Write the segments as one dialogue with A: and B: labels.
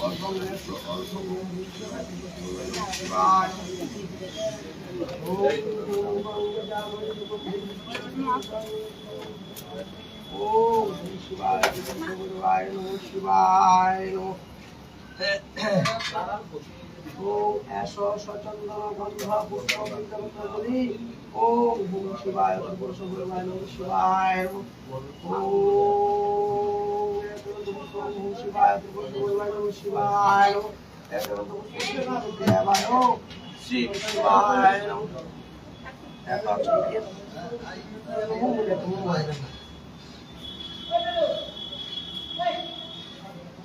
A: অর্ধং এসো অর্ধং শিবায় ওম শিবায় শিবায় নমঃ শিবায় নমঃ ওম এস সচন্দন ভূম শিবায় পুরুষ শিবায় নমঃ শ্রী শিবায় নমঃ এত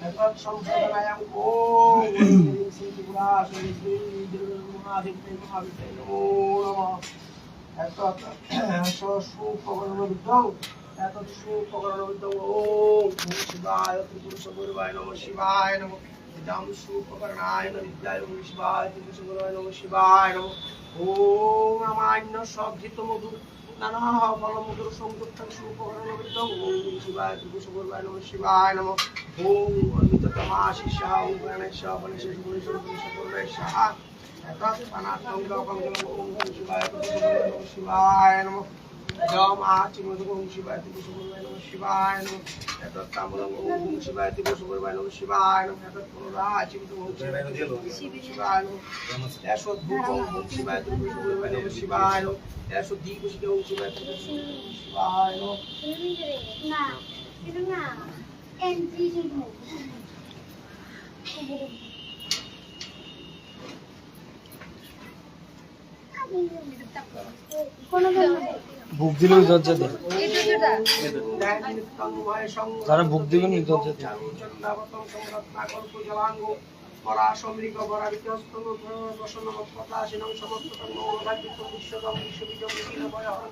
A: এত সংশোধনায়াম ওম শ্রী ত্রিপুরা শ্রী শ্রী মহাদেবতে মহাবিতে নমো নমঃ এত এত সুপকরণ বিদ্যং এত নমঃ নমঃ শিবায় নমঃ ইদম সুপকরণায় নমঃ বিদ্যায় নমঃ শিবায় ত্রিপুর সগুরবায় নমঃ শিবায় নমঃ ওম রামায়ণ সজ্জিত মধু নানা ফল মধুর সংযুক্ত সুপকরণ ওম শিবায় ত্রিপুর সগুরবায় শিবায় নমঃ ওম অমিত তমাশিষ ওম এতৎ অনাত্মং লোকং ওম শিবায় সগুরবায় শিবায় নমঃ জম আচি মধু ওম শিবায় ত্রিপুর সগুরবায় নমঃ শিবায় নমঃ। এতৎ তাম্বলং ওম শিবায় ত্রিপুর সগুরবায় নমঃ শিবায় নমঃ। এতৎ পুনরাচি মধু ওম শিবায় নমঃ শিবায় নমঃ। এসো ধূপং ওম শিবায় ত্রিপুর সগুরবায় নমঃ শিবায় নমঃ। এসো দীপশিখা ওম শিবায় ত্রিপুর শিবায় নমঃ
B: না এটা না এন্ট্রি শুধু কোনো
C: বুক দিলে দরজা দেয়। যারা বুক দিবেন দরজা দেয়।
A: পরাশমৃগ বরাবিতস্তম প্রসন্ন প্রকাশিনং সমস্ততং মৌলভাগ্যিত বিশ্বতম বিশ্ববিজম নিখিলময় হরং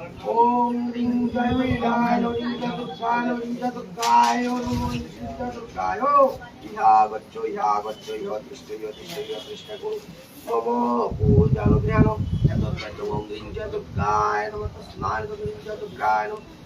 A: ओम रिं सर्विगाय रिं चतुष्काय रिं चतुष्काय ओम रिं चतुष्काय इहा गच्छो इहा गच्छो इहो तिष्ठ इहो तिष्ठ इहो तिष्ठ को नमो पूजालो ध्यानो चतुर्वेद ओम रिं चतुष्काय नमः स्नान रिं चतुष्काय नमः